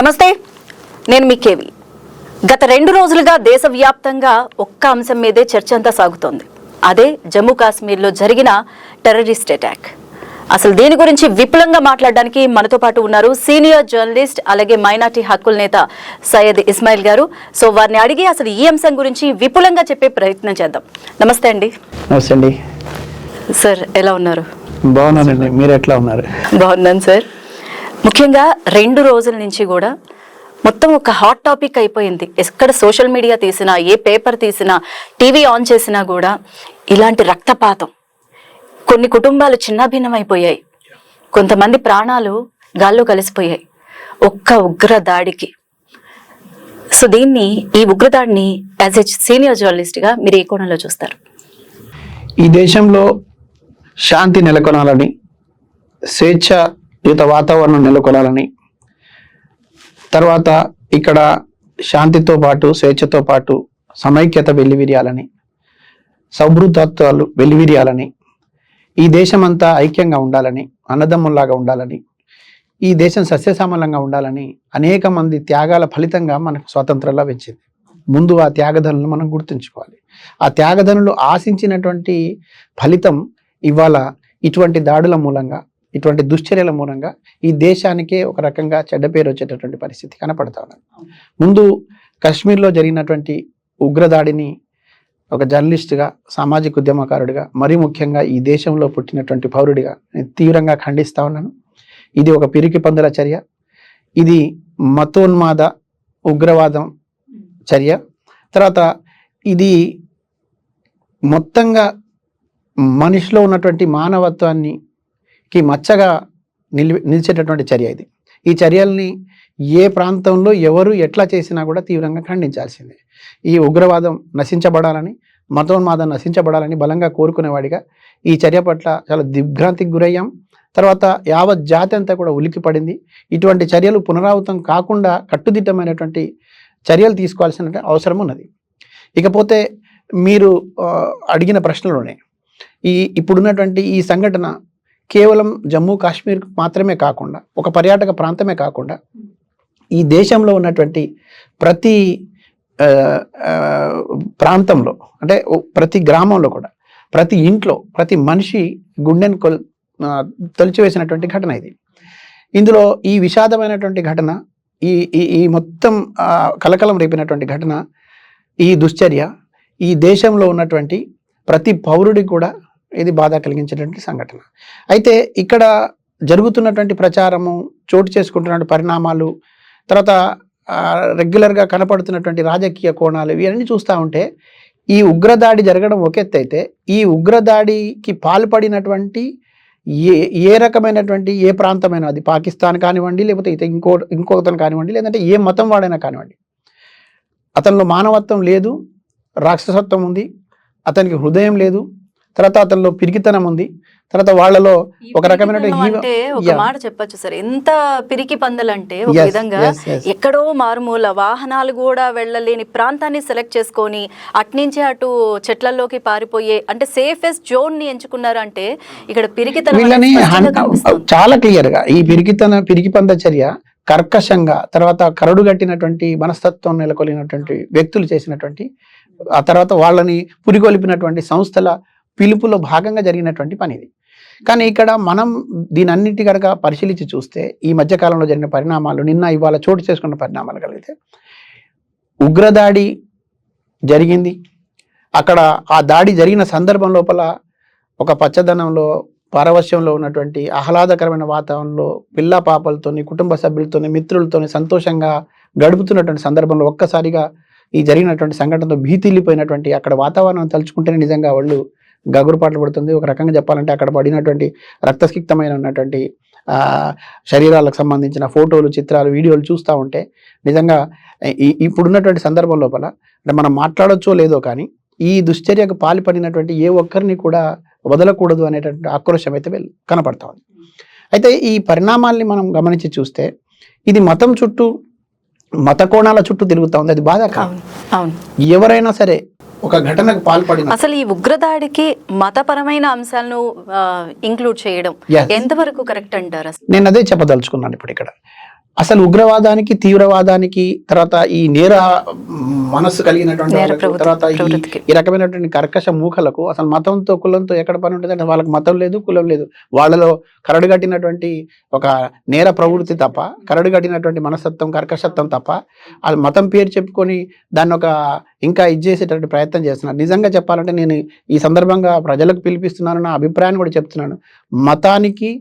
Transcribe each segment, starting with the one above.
నమస్తే నేను మీ కేవి. గత రెండు రోజులుగా దేశవ్యాప్తంగా ఒక్క అంశం మీదే చర్చ అంతా సాగుతోంది. అదే జమ్మూ కాశ్మీర్లో జరిగిన టెర్రరిస్ట్ అటాక్. అసలు దీని గురించి విపులంగా మాట్లాడడానికి మనతో పాటు ఉన్నారు సీనియర్ జర్నలిస్ట్ అలాగే మైనార్టీ హక్కుల నేత సయ్యద్ ఇస్మాయిల్ గారు. సో వారిని అడిగి అసలు ఈ అంశం గురించి విపులంగా చెప్పే ప్రయత్నం చేద్దాం. నమస్తే అండి. నమస్తే అండి. సార్ ఎలా ఉన్నారు? బాగున్నానండి. మీరు ఎట్లా ఉన్నారు? బాగున్నాను సార్. ముఖ్యంగా రెండు రోజుల నుంచి కూడా మొత్తం ఒక హాట్ టాపిక్ అయిపోయింది. ఎక్కడ సోషల్ మీడియా తీసినా ఏ పేపర్ తీసినా టీవీ ఆన్ చేసినా కూడా ఇలాంటి రక్తపాతం. కొన్ని కుటుంబాలు చిన్నాభిన్నమైపోయాయి. కొంతమంది ప్రాణాలు గాల్లో కలిసిపోయాయి. ఒక్క ఉగ్ర దాడికి. సో దీన్ని ఈ ఉగ్రదాడిని యాజ్ ఎ సీనియర్ జర్నలిస్ట్గా మీరు ఏ కోణంలో చూస్తారు? ఈ దేశంలో శాంతి నెలకొనాలని స్వేచ్ఛయుత వాతావరణం నెలకొనాలని. తర్వాత ఇక్కడ శాంతితో పాటు స్వేచ్ఛతో పాటు సమైక్యత వెల్లివిరియాలని సౌభృతత్వాలు వెల్లివిరియాలని ఈ దేశమంతా ఐక్యంగా ఉండాలని అన్నదమ్ముల్లాగా ఉండాలని ఈ దేశం సస్యశ్యామలంగా ఉండాలని అనేక మంది త్యాగాల ఫలితంగా మనకు స్వాతంత్రంలా వచ్చింది. ముందు ఆ త్యాగధనులను మనం గుర్తుంచుకోవాలి. ఆ త్యాగధనులు ఆశించినటువంటి ఫలితం ఇవాళ ఇటువంటి దాడుల మూలంగా ఇటువంటి దుశ్చర్యల మూలంగా ఈ దేశానికే ఒక రకంగా చెడ్డ పేరు వచ్చేటటువంటి పరిస్థితి కనపడతా ఉన్నది. ముందు కాశ్మీర్లో జరిగినటువంటి ఉగ్రదాడిని ఒక జర్నలిస్ట్గా సామాజిక ఉద్యమకారుడిగా మరీ ముఖ్యంగా ఈ దేశంలో పుట్టినటువంటి పౌరుడిగా నేను తీవ్రంగా ఖండిస్తా ఉన్నాను. ఇది ఒక పిరికి పందుల చర్య. ఇది మతోన్మాద ఉగ్రవాదం చర్య. తర్వాత ఇది మొత్తంగా మనిషిలో ఉన్నటువంటి మానవత్వాన్ని కి మచ్చగా నిలి నిలిచేటటువంటి చర్య ఇది. ఈ చర్యల్ని ఏ ప్రాంతంలో ఎవరు ఎట్లా చేసినా కూడా తీవ్రంగా ఖండించాల్సిందే. ఈ ఉగ్రవాదం నశించబడాలని మతోన్మాదం నశించబడాలని బలంగా కోరుకునేవాడిగా ఈ చర్య పట్ల చాలా దిగ్భ్రాంతికి గురయ్యాం. తర్వాత యావత్ జాతి అంతా కూడా ఉలికి పడింది. ఇటువంటి చర్యలు పునరావృతం కాకుండా కట్టుదిట్టమైనటువంటి చర్యలు తీసుకోవాల్సిన అవసరం ఉన్నది. ఇకపోతే మీరు అడిగిన ప్రశ్నలోనే ఈ ఇప్పుడున్నటువంటి ఈ సంఘటన కేవలం జమ్మూ కాశ్మీర్ మాత్రమే కాకుండా ఒక పర్యాటక ప్రాంతమే కాకుండా ఈ దేశంలో ఉన్నటువంటి ప్రతి ప్రాంతంలో అంటే ప్రతి గ్రామంలో కూడా ప్రతి ఇంట్లో ప్రతి మనిషి గుండెను కొల్ తొలిచివేసినటువంటి ఘటన ఇది. ఇందులో ఈ విషాదమైనటువంటి ఘటన ఈ ఈ ఈ మొత్తం కలకలం రేపినటువంటి ఘటన ఈ దుశ్చర్య ఈ దేశంలో ఉన్నటువంటి ప్రతి పౌరుడికి కూడా ఇది బాధ కలిగించేటువంటి సంఘటన. అయితే ఇక్కడ జరుగుతున్నటువంటి ప్రచారము చోటు చేసుకుంటున్నటువంటి పరిణామాలు తర్వాత రెగ్యులర్గా కనపడుతున్నటువంటి రాజకీయ కోణాలు ఇవన్నీ చూస్తూ ఉంటే ఈ ఉగ్రదాడి జరగడం ఒక ఎత్తు అయితే ఈ ఉగ్రదాడికి పాల్పడినటువంటి ఏ ఏ రకమైనటువంటి ఏ ప్రాంతమైన అది పాకిస్తాన్ కానివ్వండి లేకపోతే ఇత ఇంకో ఇంకొకతను కానివ్వండి లేదంటే ఏ మతం వాడైనా కానివ్వండి అతనిలో మానవత్వం లేదు రాక్షసత్వం ఉంది అతనికి హృదయం లేదు తర్వాత అతనిలో పిరికితనం ఉంది తర్వాత వాళ్ళలో ఒక రకమైన అంటే ఒక. మాట చెప్పొచ్చు సార్ ఎంత పిరికి పందలంటే ఒక విధంగా. ఎక్కడో మారుమూల వాహనాలు కూడా వెళ్ళలేని ప్రాంతాన్ని సెలెక్ట్ చేసుకొని అట్నుంచి అటు చెట్లలోకి పారిపోయే అంటే సేఫెస్ట్ జోన్ని ఎంచుకున్నారు అంటే ఇక్కడ పిరికితనం. చాలా క్లియర్గా ఈ పిరికితన పిరికి పంద చర్య కర్కశంగా తర్వాత కరడు కట్టినటువంటి మనస్తత్వం నెలకొలినటువంటి వ్యక్తులు చేసినటువంటి ఆ తర్వాత వాళ్ళని పురికొల్పినటువంటి సంస్థల పిలుపులో భాగంగా జరిగినటువంటి పని ఇది కానీ ఇక్కడ మనం దీనన్నిటి కనుక పరిశీలించి చూస్తే ఈ మధ్యకాలంలో జరిగిన పరిణామాలు నిన్న ఇవాళ చోటు చేసుకున్న పరిణామాలు కలిగితే ఉగ్రదాడి జరిగింది. అక్కడ ఆ దాడి జరిగిన సందర్భం లోపల ఒక పచ్చదనంలో పారవశ్యంలో ఉన్నటువంటి ఆహ్లాదకరమైన వాతావరణంలో పిల్ల పాపలతోని కుటుంబ సభ్యులతోని మిత్రులతోని సంతోషంగా గడుపుతున్నటువంటి సందర్భంలో ఒక్కసారిగా ఈ జరిగినటువంటి సంఘటనతో భీతిల్లిపోయినటువంటి అక్కడ వాతావరణం తలుచుకుంటేనే నిజంగా వాళ్ళు గగురుపాట్లు పడుతుంది. ఒక రకంగా చెప్పాలంటే అక్కడ పడినటువంటి రక్తసిక్తమైన ఉన్నటువంటి శరీరాలకు సంబంధించిన ఫోటోలు చిత్రాలు వీడియోలు చూస్తూ ఉంటే నిజంగా ఇప్పుడున్నటువంటి సందర్భం లోపల అంటే మనం మాట్లాడొచ్చో లేదో కానీ ఈ దుశ్చర్యకు పాల్పడినటువంటి ఏ ఒక్కరిని కూడా వదలకూడదు అనేటటువంటి ఆక్రోశం అయితే కనపడతా ఉంది. అయితే ఈ పరిణామాల్ని మనం గమనించి చూస్తే ఇది మతం చుట్టూ మత కోణాల చుట్టూ తిరుగుతా ఉంది. అది బాధ కాదు అవును. అవును. ఎవరైనా సరే ఒక ఘటనకు పాల్పడిన అసలు ఈ ఉగ్రదాడికి మతపరమైన అంశాలను ఇంక్లూడ్ చేయడం. ఎంతవరకు కరెక్ట్ అంటారు నేను అదే చెప్పదలుచుకున్నాను ఇప్పుడు ఇక్కడ అసలు ఉగ్రవాదానికి తీవ్రవాదానికి తర్వాత ఈ నేర మనస్సు కలిగినటువంటి తర్వాత ఈ రకమైనటువంటి కర్కశ మూకలకు అసలు మతంతో కులంతో ఎక్కడ పని ఉంటుంది అంటే వాళ్ళకి మతం లేదు కులం లేదు. వాళ్ళలో కరడు కట్టినటువంటి ఒక నేర ప్రవృత్తి తప్ప కరడు కట్టినటువంటి మనస్తత్వం కర్కశత్వం తప్ప అది మతం పేరు చెప్పుకొని దాన్ని ఒక ఇంకా ఇది చేసేటటువంటి ప్రయత్నం చేస్తున్నారు. నిజంగా చెప్పాలంటే నేను ఈ సందర్భంగా ప్రజలకు పిలిపిస్తున్నాను నా అభిప్రాయాన్ని కూడా చెప్తున్నాను. మతానికి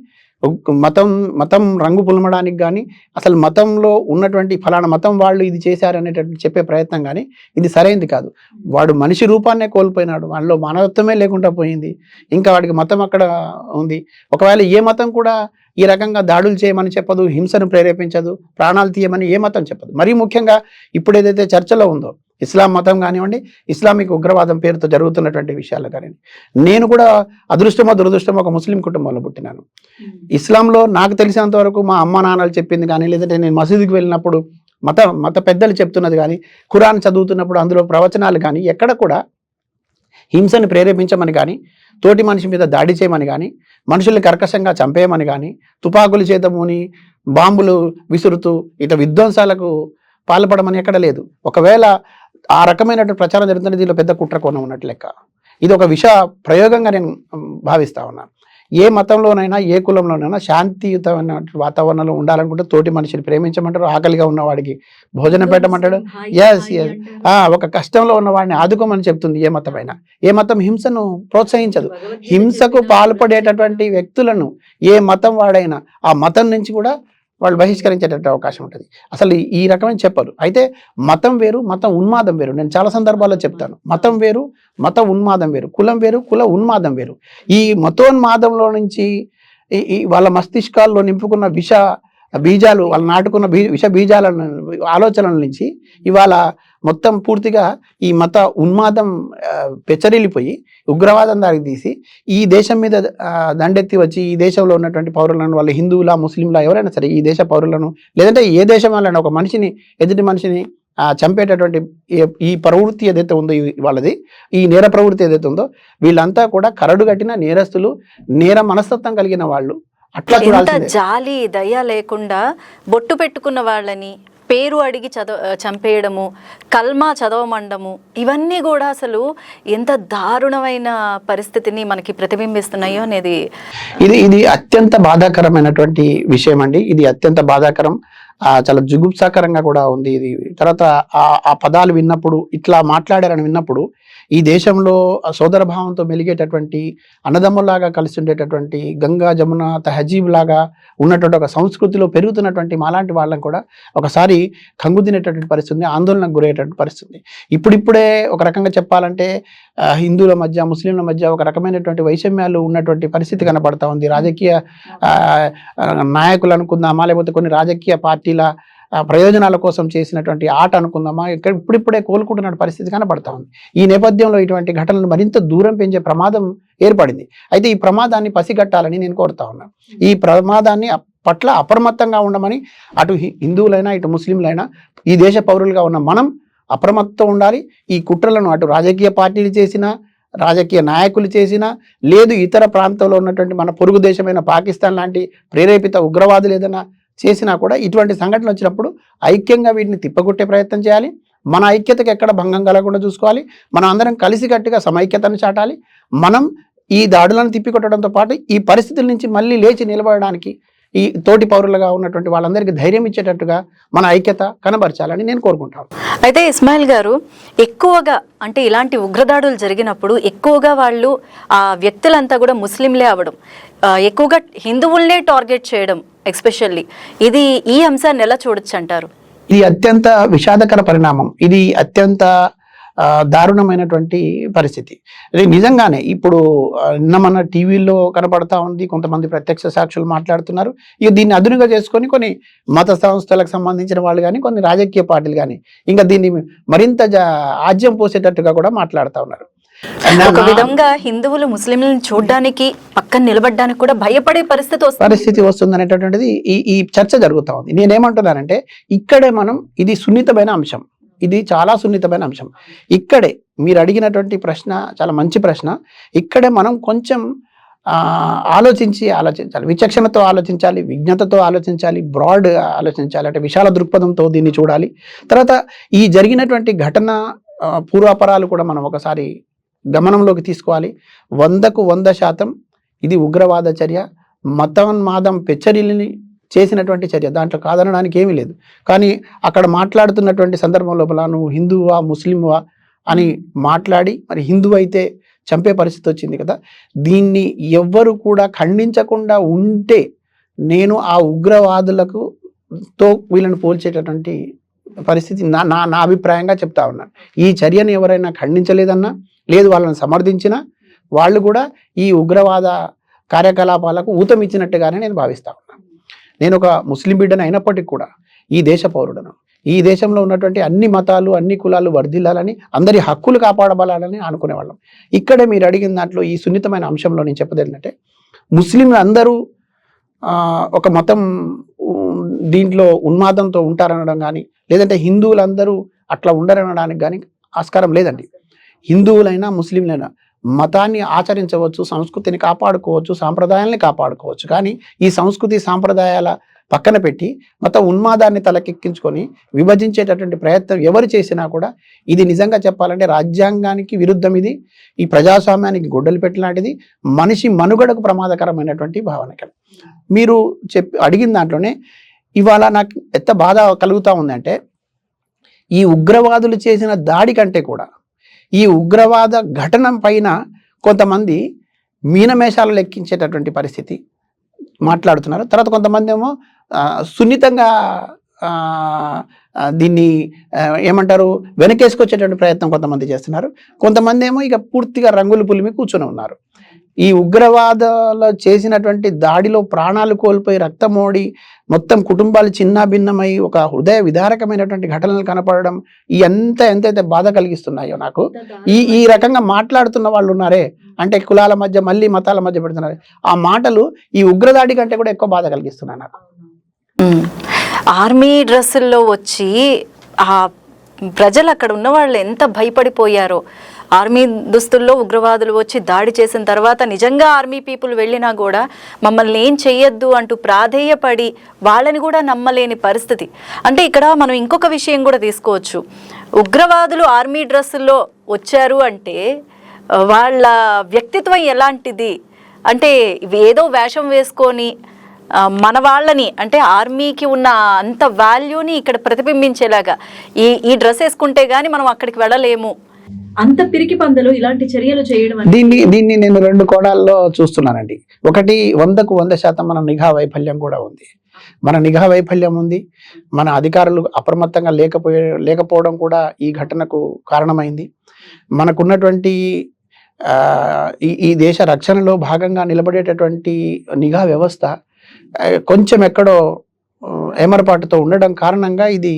మతం మతం రంగు పులమడానికి కానీ అసలు మతంలో ఉన్నటువంటి ఫలానా మతం వాళ్ళు ఇది చేశారు అనేటట్టు చెప్పే ప్రయత్నం కానీ ఇది సరైంది కాదు. వాడు మనిషి రూపాన్నే కోల్పోయినాడు వాళ్ళలో మానవత్వమే లేకుండా పోయింది. ఇంకా వాడికి మతం అక్కడ ఉంది. ఒకవేళ ఏ మతం కూడా ఈ రకంగా దాడులు చేయమని చెప్పదు హింసను ప్రేరేపించదు ప్రాణాలు తీయమని ఏ మతం చెప్పదు. మరీ ముఖ్యంగా ఇప్పుడు ఏదైతే చర్చలో ఉందో ఇస్లాం మతం కానివ్వండి ఇస్లామిక్ ఉగ్రవాదం పేరుతో జరుగుతున్నటువంటి విషయాలు కానివ్వండి. నేను కూడా అదృష్టమో దురదృష్టమో ఒక ముస్లిం కుటుంబంలో పుట్టినాను. ఇస్లాంలో నాకు తెలిసినంత వరకు మా అమ్మ నాన్నలు చెప్పింది కానీ లేదంటే నేను మసీదుకి వెళ్ళినప్పుడు మత మత పెద్దలు చెప్తున్నది కానీ ఖురాన్ చదువుతున్నప్పుడు అందులో ప్రవచనాలు కానీ ఎక్కడ కూడా హింసను ప్రేరేపించమని కానీ తోటి మనిషి మీద దాడి చేయమని కానీ మనుషుల్ని కర్కశంగా చంపేయమని కానీ తుపాకుల చేత మూని బాంబులు విసురుతూ ఇట విధ్వంసాలకు పాల్పడమని ఎక్కడ లేదు. ఒకవేళ ఆ రకమైనటువంటి ప్రచారం జరుగుతుంటే దీనిలో పెద్ద కుట్ర కోణం ఉన్నట్టు లెక్క. ఇది ఒక విష ప్రయోగంగా నేను భావిస్తా ఉన్నాను ఏ మతంలోనైనా ఏ కులంలోనైనా శాంతియుతమైన వాతావరణంలో ఉండాలనుకుంటే తోటి మనిషిని ప్రేమించమంటారు ఆకలిగా ఉన్నవాడికి భోజనం పెట్టమంటాడు. yes. ఆ ఒక కష్టంలో ఉన్న వాడిని ఆదుకోమని చెప్తుంది ఏ మతమైనా. ఏ మతం హింసను ప్రోత్సహించదు. హింసకు పాల్పడేటటువంటి వ్యక్తులను ఏ మతం వాడైనా ఆ మతం నుంచి కూడా వాళ్ళు బహిష్కరించేటటువంటి అవకాశం ఉంటుంది. అసలు ఈ- రకమైన చెప్పరు. అయితే మతం వేరు మతం ఉన్మాదం వేరు. నేను చాలా సందర్భాల్లో చెప్తాను. మతం వేరు మత ఉన్మాదం వేరు. కులం వేరు కుల ఉన్మాదం వేరు. ఈ మతోన్మాదంలో నుంచి ఈ- ఈ వాళ్ళ మస్తిష్కాల్లో నింపుకున్న విష బీజాలు వాళ్ళు నాటుకున్న బీ విష బీజాల ఆలోచనల నుంచి ఇవాళ మొత్తం పూర్తిగా ఈ మత ఉన్మాదం పెచ్చరిల్లిపోయి ఉగ్రవాదం దారికి తీసి ఈ దేశం మీద దండెత్తి వచ్చి ఈ దేశంలో ఉన్నటువంటి పౌరులను వాళ్ళ హిందువులా ముస్లింలా ఎవరైనా సరే ఈ దేశ పౌరులను లేదంటే ఏ దేశం వాళ్ళని ఒక మనిషిని ఎదుటి మనిషిని చంపేటటువంటి ఈ- ప్రవృత్తి ఏదైతే ఉందో వాళ్ళది ఈ నేర ప్రవృత్తి ఏదైతే ఉందో వీళ్ళంతా కూడా కరడు కట్టిన నేరస్తులు నేర మనస్తత్వం కలిగిన వాళ్ళు అట్లా జాలి దయ లేకుండా బొట్టు పెట్టుకున్న వాళ్ళని పేరు అడిగి చదవ చంపేయడము కల్మా చదవమండము ఇవన్నీ కూడా అసలు ఎంత దారుణమైన పరిస్థితిని మనకి ప్రతిబింబిస్తున్నాయో అనేది ఇది ఇది అత్యంత బాధాకరమైనటువంటి విషయం అండి ఇది అత్యంత బాధాకరం. చాలా జుగుప్సాకరంగా కూడా ఉంది ఇది. తర్వాత ఆ ఆ పదాలు విన్నప్పుడు ఇట్లా మాట్లాడారని విన్నప్పుడు ఈ దేశంలో సోదర భావంతో మెలిగేటటువంటి అన్నదమ్ములాగా కలిసి ఉండేటటువంటి గంగా జమున తహజీబ్ లాగా ఉన్నటువంటి ఒక సంస్కృతిలో పెరుగుతున్నటువంటి మాలాంటి వాళ్ళని కూడా ఒకసారి కంగు తినేటటువంటి పరిస్థితి ఆందోళనకు గురయ్యేటటువంటి పరిస్థితి ఇప్పుడిప్పుడే ఒక రకంగా చెప్పాలంటే హిందువుల మధ్య ముస్లింల మధ్య ఒక రకమైనటువంటి వైషమ్యాలు ఉన్నటువంటి పరిస్థితి కనబడతా ఉంది. రాజకీయ నాయకులు అనుకుందామా లేకపోతే కొన్ని రాజకీయ పార్టీల ప్రయోజనాల కోసం చేసినటువంటి ఆట అనుకుందామా? ఇక్కడ ఇప్పుడిప్పుడే కోలుకుంటున్న పరిస్థితి కనబడతా ఉంది. ఈ నేపథ్యంలో ఇటువంటి ఘటనలు మరింత దూరం పెంచే ప్రమాదం ఏర్పడింది. అయితే ఈ ప్రమాదాన్ని పసిగట్టాలని నేను కోరుతా ఉన్నాను ఈ ప్రమాదాన్ని పట్ల అప్రమత్తంగా ఉండమని అటు హిందువులైనా ఇటు ముస్లింలైనా ఈ దేశ పౌరులుగా ఉన్న మనం అప్రమత్తం ఉండాలి. ఈ కుట్రలను అటు రాజకీయ పార్టీలు చేసినా రాజకీయ నాయకులు చేసినా లేదు ఇతర ప్రాంతంలో ఉన్నటువంటి మన పొరుగు దేశమైన పాకిస్తాన్ లాంటి ప్రేరేపిత ఉగ్రవాదులు ఏదైనా చేసినా కూడా ఇటువంటి సంఘటనలు వచ్చినప్పుడు ఐక్యంగా వీటిని తిప్పగొట్టే ప్రయత్నం చేయాలి. మన ఐక్యతకు ఎక్కడ భంగం కలగకుండా చూసుకోవాలి. మనం అందరం కలిసికట్టుగా సమైక్యతను చాటాలి. మనం ఈ దాడులను తిప్పికొట్టడంతో పాటు ఈ పరిస్థితుల నుంచి మళ్ళీ లేచి నిలబడడానికి ఈ తోటి పౌరులుగా ఉన్నటువంటి వాళ్ళందరికీ ధైర్యం ఇచ్చేటట్టుగా మన ఐక్యత కనబరచాలని నేను కోరుకుంటాను. అయితే ఇస్మాయిల్ గారు ఎక్కువగా అంటే ఇలాంటి ఉగ్రదాడులు జరిగినప్పుడు ఎక్కువగా వాళ్ళు ఆ వ్యక్తులంతా కూడా ముస్లింలే అవడం ఆ, ఎక్కువగా హిందువుల్నే టార్గెట్ చేయడం ఎక్స్పెషల్లీ ఇది ఈ అంశాన్ని ఎలా చూడొచ్చు అంటారు? ఇది అత్యంత విషాదకర పరిణామం. ఇది అత్యంత దారుణమైనటువంటి పరిస్థితి. నిజంగానే ఇప్పుడు నిన్న మన టీవీలో కనపడతా ఉంది కొంతమంది ప్రత్యక్ష సాక్షులు మాట్లాడుతున్నారు. ఇక దీన్ని అదునుగా చేసుకొని కొన్ని మత సంస్థలకు సంబంధించిన వాళ్ళు కానీ కొన్ని రాజకీయ పార్టీలు కానీ ఇంకా దీన్ని మరింత ఆజ్యం పోసేటట్టుగా కూడా మాట్లాడుతూ ఉన్నారు. ఒక విధంగా హిందువులు ముస్లింలను చూడడానికి పక్కన నిలబడడానికి కూడా భయపడే పరిస్థితి వస్తుంది. పరిస్థితి వస్తుంది అనేటటువంటిది ఈ ఈ చర్చ జరుగుతూ ఉంది. నేనేమంటున్నానంటే ఇక్కడే మనం ఇది సున్నితమైన అంశం. ఇది చాలా సున్నితమైన అంశం. ఇక్కడే మీరు అడిగినటువంటి ప్రశ్న చాలా మంచి ప్రశ్న. ఇక్కడే మనం కొంచెం ఆలోచించి ఆలోచించాలి. విచక్షణతో ఆలోచించాలి విజ్ఞతతో ఆలోచించాలి బ్రాడ్ ఆలోచించాలి అంటే విశాల దృక్పథంతో దీన్ని చూడాలి. తర్వాత ఈ జరిగినటువంటి ఘటన పూర్వాపరాలు కూడా మనం ఒకసారి గమనంలోకి తీసుకోవాలి. వందకు వంద శాతం ఇది ఉగ్రవాద చర్య. మతోన్మాదం పెచ్చరిల్ని చేసినటువంటి చర్య. దాంట్లో కాదనడానికి ఏమీ లేదు. కానీ అక్కడ మాట్లాడుతున్నటువంటి సందర్భం లోపల నువ్వు హిందువా ముస్లింవా అని మాట్లాడి మరి హిందువు అయితే చంపే పరిస్థితి వచ్చింది కదా. దీన్ని ఎవ్వరు కూడా ఖండించకుండా ఉంటే నేను ఆ ఉగ్రవాదులకు తో వీళ్ళని పోల్చేటటువంటి పరిస్థితి నా నా నా అభిప్రాయంగా చెప్తా ఉన్నాను ఈ చర్యను ఎవరైనా ఖండించలేదన్నా లేదు వాళ్ళని సమర్థించినా వాళ్ళు కూడా ఈ ఉగ్రవాద కార్యకలాపాలకు ఊతం ఇచ్చినట్టుగానే నేను భావిస్తా నేను ఒక ముస్లిం బిడ్డను అయినప్పటికీ కూడా ఈ దేశ పౌరుడను. ఈ దేశంలో ఉన్నటువంటి అన్ని మతాలు అన్ని కులాలు వర్ధిల్లాలని అందరి హక్కులు కాపాడబడాలని అనుకునేవాళ్ళం. ఇక్కడే మీరు అడిగిన దాంట్లో ఈ సున్నితమైన అంశంలో నేను చెప్పేది ఏంటంటే ముస్లింలు అందరూ ఒక మతం దీంట్లో ఉన్మాదంతో ఉంటారనడం కానీ లేదంటే హిందువులందరూ అట్లా ఉండరనడానికి కానీ ఆస్కారం లేదండి. హిందువులైనా ముస్లింలైనా మతాన్ని ఆచరించవచ్చు సంస్కృతిని కాపాడుకోవచ్చు సాంప్రదాయాల్ని కాపాడుకోవచ్చు. కానీ ఈ సంస్కృతి సాంప్రదాయాల పక్కన పెట్టి మత ఉన్మాదాన్ని తలకెక్కించుకొని విభజించేటటువంటి ప్రయత్నం ఎవరు చేసినా కూడా ఇది నిజంగా చెప్పాలంటే రాజ్యాంగానికి విరుద్ధం ఇది. ఈ ప్రజాస్వామ్యానికి గొడ్డలు పెట్టిలాంటిది మనిషి మనుగడకు ప్రమాదకరమైనటువంటి భావన మీరు చెప్పి అడిగిన దాంట్లోనే ఇవాళ నాకు ఎంత బాధ కలుగుతూ ఉందంటే ఈ ఉగ్రవాదులు చేసిన దాడి కంటే కూడా ఈ ఉగ్రవాద ఘటన పైన కొంతమంది మీనమేషాలు లెక్కించేటటువంటి పరిస్థితి మాట్లాడుతున్నారు. తర్వాత కొంతమంది ఏమో సున్నితంగా దీన్ని ఏమంటారు వెనకేసుకొచ్చేటువంటి ప్రయత్నం కొంతమంది చేస్తున్నారు. కొంతమంది ఏమో ఇక పూర్తిగా రంగులు పులిమి కూర్చొని ఉన్నారు. ఈ ఉగ్రవాదాలు చేసినటువంటి దాడిలో ప్రాణాలు కోల్పోయి రక్తమోడి మొత్తం కుటుంబాలు చిన్నాభిన్నమై ఒక హృదయ విదారకమైనటువంటి ఘటనలు కనపడడం ఈ ఎంత ఎంతైతే బాధ కలిగిస్తున్నాయో నాకు ఈ ఈ రకంగా మాట్లాడుతున్న వాళ్ళు ఉన్నారే అంటే కులాల మధ్య మళ్ళీ మతాల మధ్య పెడుతున్నారు. ఆ మాటలు ఈ ఉగ్రదాడి కంటే కూడా ఎక్కువ బాధ కలిగిస్తున్నాయి నాకు. ఆర్మీ డ్రెస్సుల్లో వచ్చి ఆ ప్రజలు అక్కడ ఉన్న వాళ్ళు ఎంత భయపడిపోయారో. ఆర్మీ దుస్తుల్లో ఉగ్రవాదులు వచ్చి దాడి చేసిన తర్వాత నిజంగా ఆర్మీ పీపుల్ వెళ్ళినా కూడా మమ్మల్ని ఏం చెయ్యొద్దు అంటూ ప్రాధేయపడి వాళ్ళని కూడా నమ్మలేని పరిస్థితి. అంటే ఇక్కడ మనం ఇంకొక విషయం కూడా తీసుకోవచ్చు. ఉగ్రవాదులు ఆర్మీ డ్రెస్సుల్లో వచ్చారు అంటే వాళ్ళ వ్యక్తిత్వం ఎలాంటిది? అంటే ఏదో వేషం వేసుకొని మన వాళ్ళని అంటే ఆర్మీకి ఉన్న అంత వాల్యూని ఇక్కడ ప్రతిబింబించేలాగా. ఈ ఈ డ్రెస్ వేసుకుంటే కానీ మనం అక్కడికి వెళ్ళలేము. అంత పిరికి పందలు ఇలాంటి చర్యలు చేయడం దీన్ని దీన్ని నేను రెండు కోణాల్లో చూస్తున్నానండి. ఒకటి వందకు వంద శాతం మన నిఘా వైఫల్యం కూడా ఉంది. మన నిఘా వైఫల్యం ఉంది. మన అధికారులు అప్రమత్తంగా లేకపోయే లేకపోవడం కూడా ఈ ఘటనకు కారణమైంది. మనకున్నటువంటి ఈ ఈ దేశ రక్షణలో భాగంగా నిలబడేటటువంటి నిఘా వ్యవస్థ కొంచెం ఎక్కడో ఏమరపాటుతో ఉండడం కారణంగా ఇది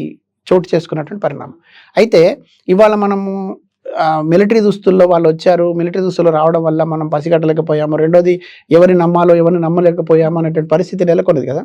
చోటు చేసుకున్నటువంటి పరిణామం. అయితే ఇవాళ మనము మిలిటరీ దుస్తుల్లో వాళ్ళు వచ్చారు. మిలిటరీ దుస్తుల్లో రావడం వల్ల మనం పసిగట్టలేకపోయాము. రెండోది ఎవరిని నమ్మాలో ఎవరిని నమ్మలేకపోయాము అనేటువంటి పరిస్థితి నెలకొన్నది కదా.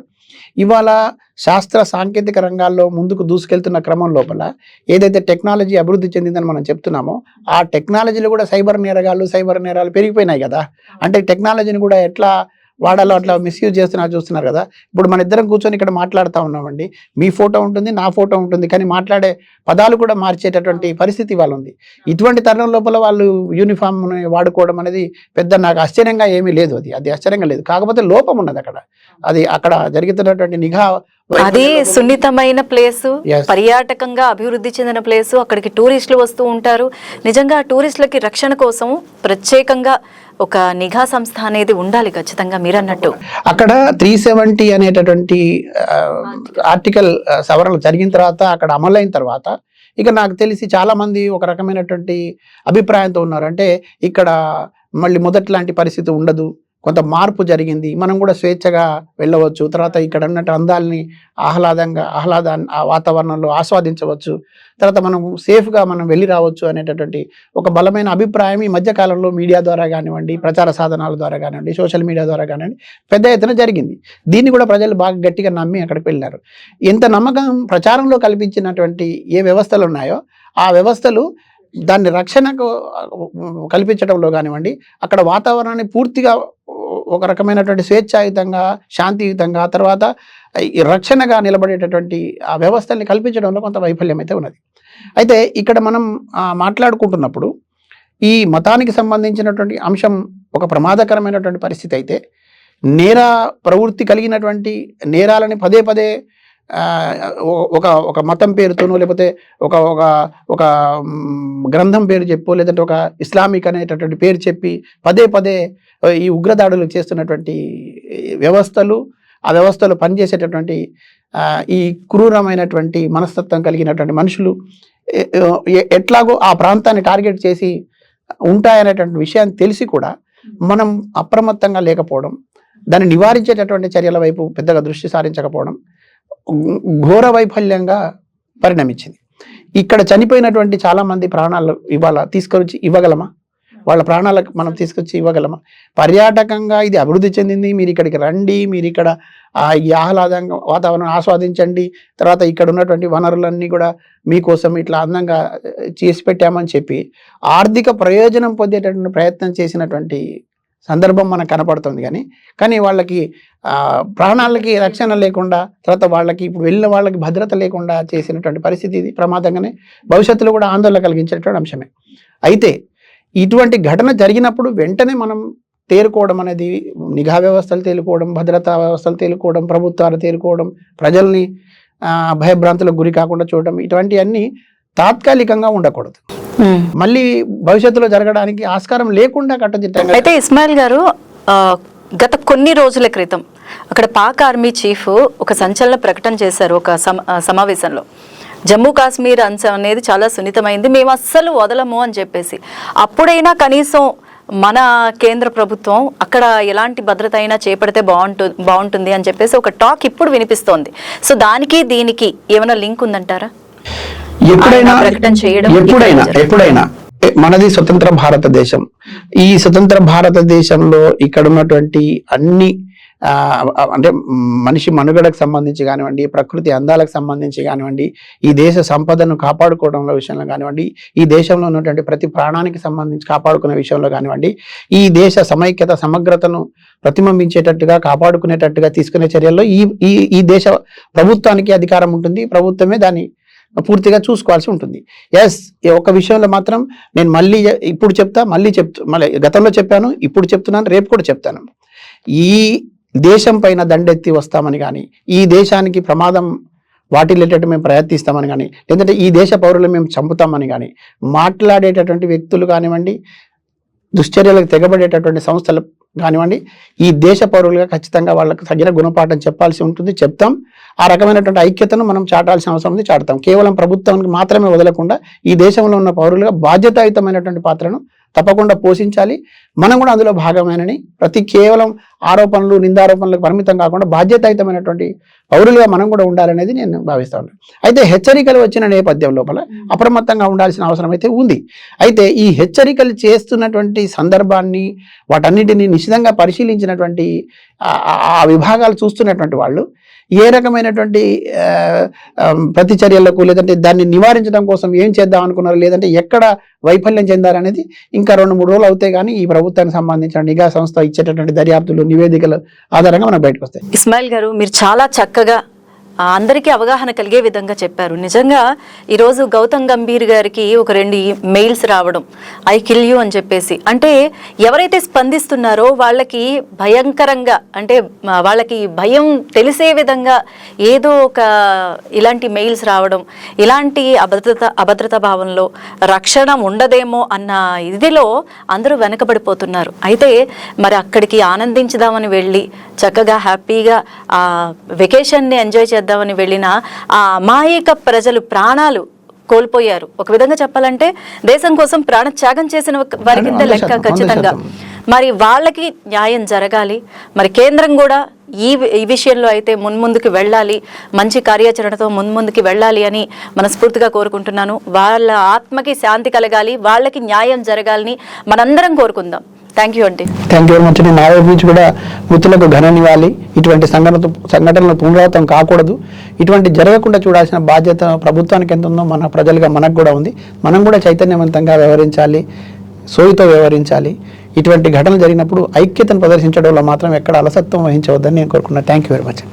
ఇవాళ శాస్త్ర సాంకేతిక రంగాల్లో ముందుకు దూసుకెళ్తున్న క్రమం లోపల ఏదైతే టెక్నాలజీ అభివృద్ధి చెందిందని మనం చెప్తున్నామో ఆ టెక్నాలజీలో కూడా సైబర్ నేరగాళ్ళు సైబర్ నేరాలు పెరిగిపోయినాయి కదా. అంటే టెక్నాలజీని కూడా ఎట్లా వాడాలో అట్లా మిస్యూజ్ చేస్తున్నారు చూస్తున్నారు కదా. ఇప్పుడు మన ఇద్దరం కూర్చొని ఇక్కడ మాట్లాడుతూ ఉన్నామండి. మీ ఫోటో ఉంటుంది నా ఫోటో ఉంటుంది కానీ మాట్లాడే పదాలు కూడా మార్చేటటువంటి పరిస్థితి వాళ్ళు ఉంది. ఇటువంటి తరుణం లోపల వాళ్ళు యూనిఫామ్ వాడుకోవడం అనేది పెద్ద నాకు ఆశ్చర్యంగా ఏమీ లేదు అది. అది ఆశ్చర్యంగా లేదు. కాకపోతే లోపం ఉన్నది అక్కడ. అది అక్కడ జరుగుతున్నటువంటి నిఘా అది సున్నితమైన ప్లేసు. పర్యాటకంగా అభివృద్ధి చెందిన ప్లేసు అక్కడికి టూరిస్టులు వస్తూ ఉంటారు. నిజంగా టూరిస్టులకి రక్షణ కోసం ప్రత్యేకంగా ఒక నిఘా సంస్థ అనేది ఉండాలి ఖచ్చితంగా మీరన్నట్టు. అక్కడ త్రీ సెవెంటీ అనేటటువంటి ఆర్టికల్ సవరణ జరిగిన తర్వాత అక్కడ అమలైన తర్వాత ఇక నాకు తెలిసి చాలా మంది ఒక రకమైనటువంటి అభిప్రాయంతో ఉన్నారు. అంటే ఇక్కడ మళ్ళీ మొదటి లాంటి పరిస్థితి ఉండదు. కొంత మార్పు జరిగింది. మనం కూడా స్వేచ్ఛగా వెళ్ళవచ్చు. తర్వాత ఇక్కడ ఉన్నట్టు అందాలని ఆహ్లాదంగా ఆహ్లాద ఆ వాతావరణంలో ఆస్వాదించవచ్చు. తర్వాత మనం సేఫ్గా మనం వెళ్ళి రావచ్చు అనేటటువంటి ఒక బలమైన అభిప్రాయం ఈ మధ్యకాలంలో మీడియా ద్వారా కానివ్వండి ప్రచార సాధనాల ద్వారా కానివ్వండి సోషల్ మీడియా ద్వారా కానివ్వండి పెద్ద ఎత్తున జరిగింది. దీన్ని కూడా ప్రజలు బాగా గట్టిగా నమ్మి అక్కడికి వెళ్ళారు. ఎంత నమ్మకం ప్రచారంలో కల్పించినటువంటి ఏ వ్యవస్థలు ఉన్నాయో ఆ వ్యవస్థలు దాన్ని రక్షణకు కల్పించడంలో కానివ్వండి అక్కడ వాతావరణాన్ని పూర్తిగా ఒక రకమైనటువంటి స్వేచ్ఛాయుతంగా శాంతియుతంగా తర్వాత ఈ రక్షణగా నిలబడేటటువంటి ఆ వ్యవస్థల్ని కల్పించడంలో కొంత వైఫల్యం అయితే ఉన్నది. అయితే ఇక్కడ మనం మాట్లాడుకుంటున్నప్పుడు ఈ మతానికి సంబంధించినటువంటి అంశం ఒక ప్రమాదకరమైనటువంటి పరిస్థితి అయితే నేర ప్రవృత్తి కలిగినటువంటి నేరాలని పదే పదే ఒక ఒక మతం పేరుతోనో లేకపోతే ఒక ఒక ఒక గ్రంథం పేరు చెప్పో లేదంటే ఒక ఇస్లామిక్ అనేటటువంటి పేరు చెప్పి పదే పదే ఈ ఉగ్రదాడులు చేస్తున్నటువంటి వ్యవస్థలు ఆ వ్యవస్థలో పనిచేసేటటువంటి ఈ క్రూరమైనటువంటి మనస్తత్వం కలిగినటువంటి మనుషులు ఎట్లాగో ఆ ప్రాంతాన్ని టార్గెట్ చేసి ఉంటాయనేటువంటి విషయాన్ని తెలిసి కూడా మనం అప్రమత్తంగా లేకపోవడం దాన్ని నివారించేటటువంటి చర్యల వైపు పెద్దగా దృష్టి సారించకపోవడం ఘోర వైఫల్యంగా పరిణమించింది. ఇక్కడ చనిపోయినటువంటి చాలామంది ప్రాణాలు ఇవాళ తీసుకొచ్చి ఇవ్వగలమా? వాళ్ళ ప్రాణాలకు మనం తీసుకొచ్చి ఇవ్వగలమా? పర్యాటకంగా ఇది అభివృద్ధి చెందింది. మీరు ఇక్కడికి రండి. మీరు ఇక్కడ ఆ ఈ ఆహ్లాదంగా వాతావరణం ఆస్వాదించండి. తర్వాత ఇక్కడ ఉన్నటువంటి వనరులన్నీ కూడా మీకోసం ఇట్లా అందంగా చేసి పెట్టామని చెప్పి ఆర్థిక ప్రయోజనం పొందేటటువంటి ప్రయత్నం చేసినటువంటి సందర్భం మనకు కనపడుతుంది కానీ కానీ వాళ్ళకి ప్రాణాలకి రక్షణ లేకుండా తర్వాత వాళ్ళకి ఇప్పుడు వెళ్ళిన వాళ్ళకి భద్రత లేకుండా చేసినటువంటి పరిస్థితి ఇది ప్రమాదంగానే. భవిష్యత్తులో కూడా ఆందోళన కలిగించేటువంటి అంశమే. అయితే ఇటువంటి ఘటన జరిగినప్పుడు వెంటనే మనం తేరుకోవడం అనేది నిఘా వ్యవస్థలు తేలుకోవడం భద్రతా వ్యవస్థలు తేలుకోవడం ప్రభుత్వాలు తేలుకోవడం ప్రజల్ని భయభ్రాంతులకు గురి కాకుండా చూడడం ఇటువంటివన్నీ తాత్కాలికంగా ఉండకూడదు. మళ్ళీ భవిష్యత్తులో జరగడానికి ఆస్కారం లేకుండా కట్టుదిట్టంగా అయితే ఇస్మాయిల్ గారు గత కొన్ని రోజుల క్రితం అక్కడ పాక్ ఆర్మీ చీఫ్ ఒక సంచలన ప్రకటన చేశారు ఒక సమావేశంలో జమ్మూ కాశ్మీర్ అంశం అనేది చాలా సున్నితమైంది. మేము అస్సలు వదలము అని చెప్పేసి. అప్పుడైనా కనీసం మన కేంద్ర ప్రభుత్వం అక్కడ ఎలాంటి భద్రత అయినా చేపడితే బాగుంటుంది బాగుంటుంది అని చెప్పేసి ఒక టాక్ ఇప్పుడు వినిపిస్తోంది. సో దానికి దీనికి ఏమైనా లింక్ ఉందంటారా? ఎప్పుడైనా ప్రకటన చేయడం ఎప్పుడైనా ఎప్పుడైనా మనది స్వతంత్ర భారతదేశం. ఈ స్వతంత్ర భారతదేశంలో ఇక్కడ ఉన్నటువంటి అన్ని అంటే మనిషి మనుగడకు సంబంధించి కానివ్వండి ప్రకృతి అందాలకు సంబంధించి కానివ్వండి ఈ దేశ సంపదను కాపాడుకోవడంలో విషయంలో కానివ్వండి ఈ దేశంలో ఉన్నటువంటి ప్రతి ప్రాణానికి సంబంధించి కాపాడుకునే విషయంలో కానివ్వండి ఈ దేశ సమైక్యత సమగ్రతను ప్రతిబింబించేటట్టుగా కాపాడుకునేటట్టుగా తీసుకునే చర్యల్లో ఈ ఈ ఈ దేశ ప్రభుత్వానికి అధికారం ఉంటుంది. ప్రభుత్వమే దాన్ని పూర్తిగా చూసుకోవాల్సి ఉంటుంది. ఎస్ ఒక విషయంలో మాత్రం నేను మళ్ళీ ఇప్పుడు చెప్తా మళ్ళీ చెప్తూ మళ్ళీ గతంలో చెప్పాను ఇప్పుడు చెప్తున్నాను రేపు కూడా చెప్తాను. ఈ దేశం పైన దండెత్తి వస్తామని కానీ ఈ దేశానికి ప్రమాదం వాటిల్లేటట్టు మేము ప్రయత్నిస్తామని కానీ లేదంటే ఈ దేశ పౌరులు మేము చంపుతామని కానీ మాట్లాడేటటువంటి వ్యక్తులు కానివ్వండి దుశ్చర్యలకు తెగబడేటటువంటి సంస్థలు కానివ్వండి ఈ దేశ పౌరులుగా ఖచ్చితంగా వాళ్ళకు తగిన గుణపాఠం చెప్పాల్సి ఉంటుంది చెప్తాం. ఆ రకమైనటువంటి ఐక్యతను మనం చాటాల్సిన అవసరం ఉంది చాటుతాం. కేవలం ప్రభుత్వానికి మాత్రమే వదలకుండా ఈ దేశంలో ఉన్న పౌరులుగా బాధ్యతాయుతమైనటువంటి పాత్రను తప్పకుండా పోషించాలి. మనం కూడా అందులో భాగమేనని ప్రతి కేవలం ఆరోపణలు నిందారోపణలకు పరిమితం కాకుండా బాధ్యతాయుతమైనటువంటి పౌరులుగా మనం కూడా ఉండాలనేది నేను భావిస్తా ఉన్నాను అయితే హెచ్చరికలు వచ్చిన నేపథ్యం లోపల అప్రమత్తంగా ఉండాల్సిన అవసరం అయితే ఉంది. అయితే ఈ హెచ్చరికలు చేస్తున్నటువంటి సందర్భాన్ని వాటన్నిటిని నిశితంగా పరిశీలించినటువంటి ఆ విభాగాలు చూస్తున్నటువంటి వాళ్ళు ఏ రకమైనటువంటి ప్రతిచర్యలకు లేదంటే దాన్ని నివారించడం కోసం ఏం చేద్దాం అనుకున్నారు? లేదంటే ఎక్కడ వైఫల్యం చెందారనేది ఇంకా రెండు మూడు రోజులు అవుతాయి కానీ ఈ ప్రభుత్వానికి సంబంధించిన నిఘా సంస్థ ఇచ్చేటటువంటి దర్యాప్తులు నివేదికలు ఆధారంగా మనకు బయటకు వస్తాయి. ఇస్మాయిల్ గారు మీరు చాలా చక్కగా అందరికీ అవగాహన కలిగే విధంగా చెప్పారు. నిజంగా ఈరోజు గౌతమ్ గంభీర్ గారికి ఒక రెండు మెయిల్స్ రావడం ఐ కిల్ యూ అని చెప్పేసి. అంటే ఎవరైతే స్పందిస్తున్నారో వాళ్ళకి భయంకరంగా అంటే వాళ్ళకి భయం తెలిసే విధంగా ఏదో ఒక ఇలాంటి మెయిల్స్ రావడం ఇలాంటి అభద్రత అభద్రతా భావంలో రక్షణ ఉండదేమో అన్న ఇదిలో అందరూ వెనకబడిపోతున్నారు. అయితే మరి అక్కడికి ఆనందించుదామని వెళ్ళి చక్కగా హ్యాపీగా వెకేషన్ని ఎంజాయ్ చేద్దాం చేద్దామని వెళ్ళిన ఆ అమాయక ప్రజలు ప్రాణాలు కోల్పోయారు. ఒక విధంగా చెప్పాలంటే దేశం కోసం ప్రాణ త్యాగం చేసిన ఒక- వారి కింద వంద లెక్క ఖచ్చితంగా. మరి వాళ్ళకి న్యాయం జరగాలి. మరి కేంద్రం కూడా ఈ ఈ విషయంలో అయితే మున్ముందుకు వెళ్ళాలి. మంచి కార్యాచరణతో మున్ముందుకు వెళ్ళాలి అని మనస్ఫూర్తిగా కోరుకుంటున్నాను. వాళ్ళ ఆత్మకి శాంతి కలగాలి. వాళ్ళకి న్యాయం జరగాలని మనందరం కోరుకుందాం. థ్యాంక్ యూ అండి థ్యాంక్ యూ వెరీ మచ్ నా వైపు నుంచి కూడా మృతులకు ఇటువంటి సంఘటన సంఘటనలు పునరావృతం కాకూడదు. ఇటువంటి జరగకుండా చూడాల్సిన బాధ్యత ప్రభుత్వానికి ఎంత ఉందో మన ప్రజలుగా మనకు కూడా ఉంది. మనం కూడా చైతన్యవంతంగా వ్యవహరించాలి. సోయితో వ్యవహరించాలి. ఇటువంటి ఘటనలు జరిగినప్పుడు ఐక్యతను ప్రదర్శించడంలో మాత్రం ఎక్కడ అలసత్వం వహించవద్దని నేను కోరుకున్నా. Thank you very much